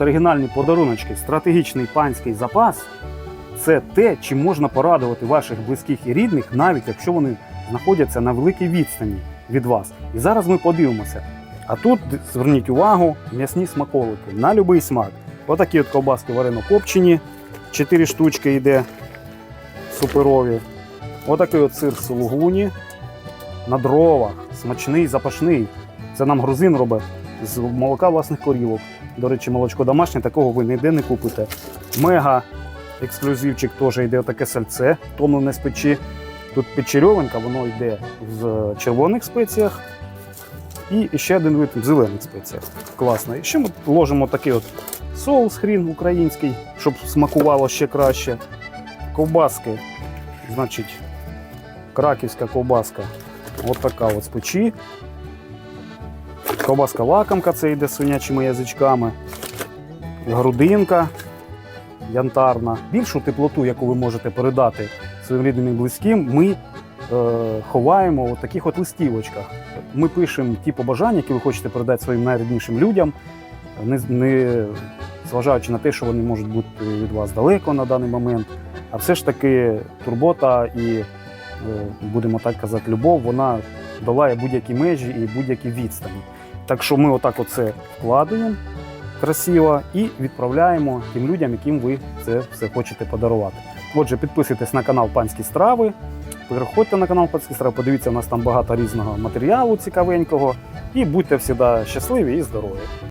Оригінальні подаруночки, стратегічний панський запас це те, чим можна порадувати ваших близьких і рідних, навіть якщо вони знаходяться на великій відстані від вас. І зараз ми подивимося. А тут зверніть увагу, м'ясні смаколики на будь-який смак. Отакі от ковбаски варено копчені, 4 штучки йде суперові. Отакий от сир сулугуні на дровах, смачний, запашний. Це нам грузин робить з молока власних корівок. До речі, молочко домашнє, такого ви ніде не купите. Мега ексклюзивчик теж йде таке сальце, томлене з печі. Тут печерьовинка, воно йде в червоних спеціях. І ще один вид в зелених спеціях. Класно. І ще ми ложимо такий от соус хрін український, щоб смакувало ще краще. Ковбаски, значить, краківська ковбаска. От така от з печі. Ковбаска лакомка, це йде з свинячими язичками. Грудинка янтарна. Більшу теплоту, яку ви можете передати своїм рідним і близьким, ми е, ховаємо у таких от листівочках. Ми пишемо ті побажання, які ви хочете передати своїм найріднішим людям, не, не зважаючи на те, що вони можуть бути від вас далеко на даний момент. А все ж таки турбота і, е, будемо так казати, любов, вона долає будь-які межі і будь-які відстані. Так що ми отак оце вкладаємо красиво і відправляємо тим людям, яким ви це все хочете подарувати. Отже, підписуйтесь на канал Панські страви. Переходьте на канал Панські страви, подивіться, у нас там багато різного матеріалу цікавенького. І будьте завжди щасливі і здорові.